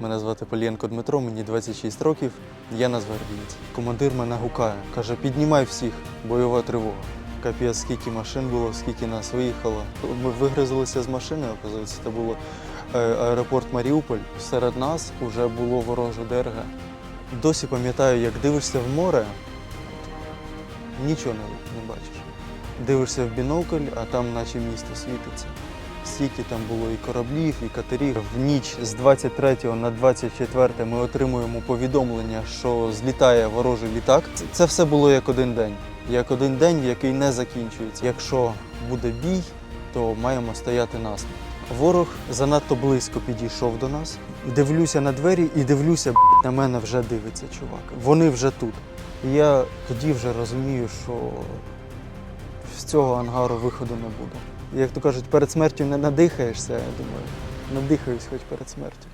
Мене звати Полієнко Дмитро, мені 26 років, я нацгвардієць. Командир мене гукає, каже, піднімай всіх, бойова тривога. Капець, скільки машин було, скільки нас виїхало. Ми вигризлися з машини, оказується, це було е, аеропорт Маріуполь. Серед нас вже було вороже ДРГ. Досі пам'ятаю, як дивишся в море, нічого не бачиш. Дивишся в бінокль, а там наче місто світиться. Стільки там було і кораблів, і катерів. В ніч з 23 на 24 ми отримуємо повідомлення, що злітає ворожий літак. Це- все було як один день. Як один день, який не закінчується. Якщо буде бій, то маємо стояти насмерть. Ворог занадто близько підійшов до нас. Дивлюся на двері і дивлюся, на мене вже дивиться чувак. Вони вже тут. І я тоді вже розумію, що з цього ангару виходу не буде. Як то кажуть, перед смертю не надихаєшся, я думаю, надихаюсь хоч перед смертю.